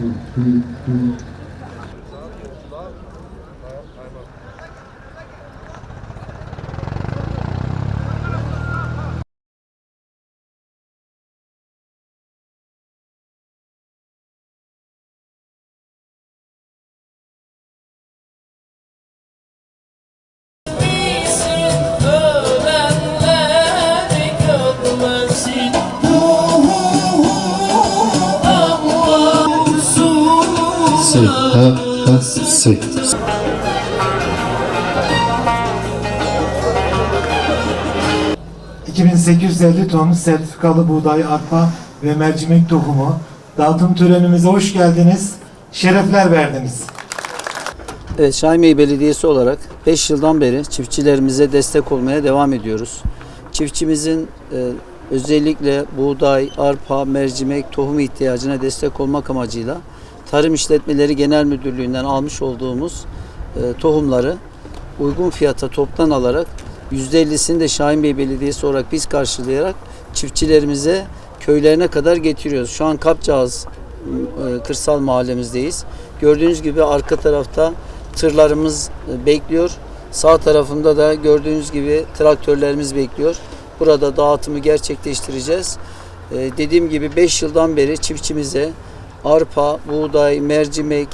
嗯嗯嗯。Si. 2850 ton sertifikalı buğday, arpa ve mercimek tohumu dağıtım törenimize hoş geldiniz. Şerefler verdiniz. Evet, Şahinbey Belediyesi olarak 5 yıldan beri çiftçilerimize destek olmaya devam ediyoruz. Çiftçimizin e, özellikle buğday, arpa, mercimek, tohum ihtiyacına destek olmak amacıyla Tarım İşletmeleri Genel Müdürlüğü'nden almış olduğumuz e, tohumları uygun fiyata toptan alarak %50'sini de Şahinbey Belediyesi olarak biz karşılayarak çiftçilerimize köylerine kadar getiriyoruz. Şu an Kapcağız e, kırsal mahallemizdeyiz. Gördüğünüz gibi arka tarafta tırlarımız e, bekliyor. Sağ tarafında da gördüğünüz gibi traktörlerimiz bekliyor. Burada dağıtımı gerçekleştireceğiz. E, Dediğim gibi 5 yıldan beri çiftçimize arpa, buğday, mercimek,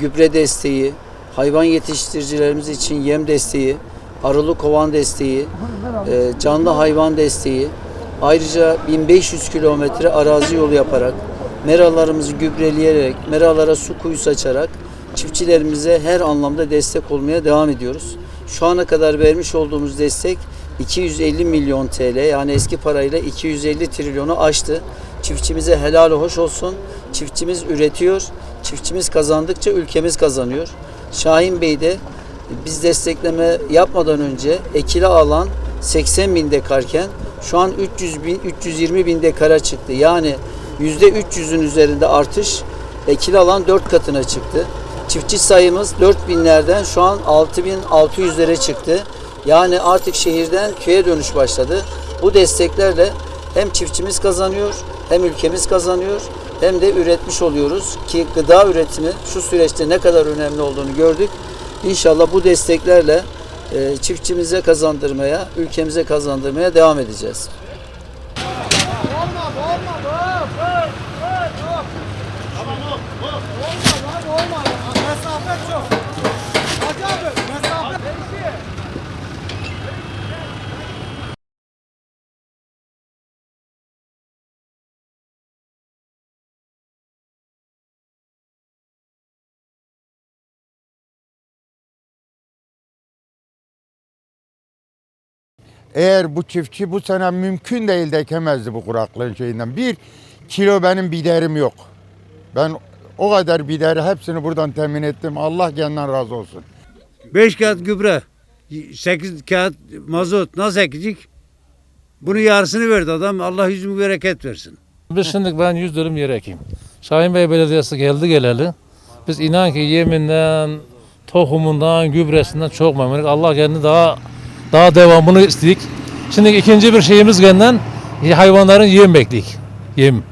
gübre desteği, hayvan yetiştiricilerimiz için yem desteği, arılı kovan desteği, e, canlı hayvan desteği, ayrıca 1500 kilometre arazi yolu yaparak, meralarımızı gübreleyerek, meralara su kuyusu açarak çiftçilerimize her anlamda destek olmaya devam ediyoruz. Şu ana kadar vermiş olduğumuz destek 250 milyon TL yani eski parayla 250 trilyonu aştı. Çiftçimize helal hoş olsun. Çiftçimiz üretiyor. Çiftçimiz kazandıkça ülkemiz kazanıyor. Şahin Bey de biz destekleme yapmadan önce ekili alan 80 bin dekarken şu an 300 bin, 320 bin dekara çıktı. Yani %300'ün üzerinde artış ekili alan 4 katına çıktı. Çiftçi sayımız 4 binlerden şu an 6600'lere çıktı. Yani artık şehirden köye dönüş başladı. Bu desteklerle hem çiftçimiz kazanıyor, hem ülkemiz kazanıyor, hem de üretmiş oluyoruz ki gıda üretimi şu süreçte ne kadar önemli olduğunu gördük. İnşallah bu desteklerle e, çiftçimize kazandırmaya, ülkemize kazandırmaya devam edeceğiz. Eğer bu çiftçi bu sene mümkün değil de ekemezdi bu kuraklığın şeyinden. Bir kilo benim biderim yok. Ben o kadar bideri hepsini buradan temin ettim. Allah kendinden razı olsun. 5 kağıt gübre, 8 kağıt mazot nasıl ekecek? Bunu yarısını verdi adam. Allah yüzümü bereket versin. Biz şimdi ben 100 dönüm yer ekeyim. Şahin Bey Belediyesi geldi geleli. Biz inan ki yeminden, tohumundan, gübresinden çok memnunuz. Allah kendi daha daha devamını istedik. Şimdi ikinci bir şeyimiz genden hayvanların yem bekledik. Yem.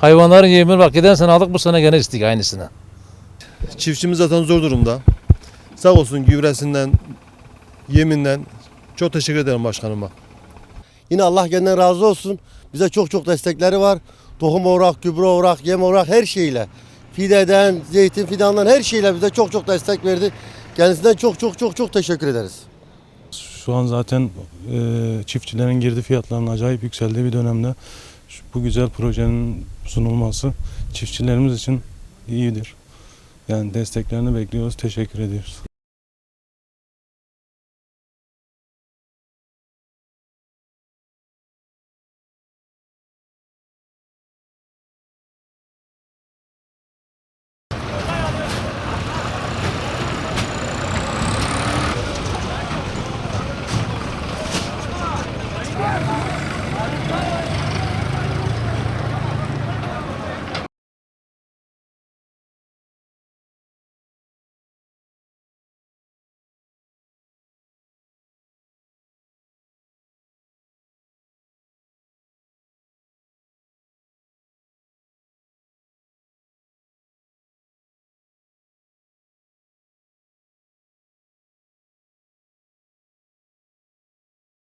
Hayvanların yemini bak giden sene aldık bu sene gene istedik aynısını. Çiftçimiz zaten zor durumda. Sağ olsun gübresinden, yeminden. Çok teşekkür ederim başkanıma. Yine Allah kendinden razı olsun. Bize çok çok destekleri var. Tohum olarak, gübre olarak, yem olarak her şeyle. Fideden, zeytin fidandan her şeyle bize çok çok destek verdi. Kendisinden çok çok çok çok teşekkür ederiz. Şu an zaten e, çiftçilerin girdi fiyatlarının acayip yükseldiği bir dönemde şu- bu güzel projenin sunulması çiftçilerimiz için iyidir. Yani desteklerini bekliyoruz. Teşekkür ediyoruz.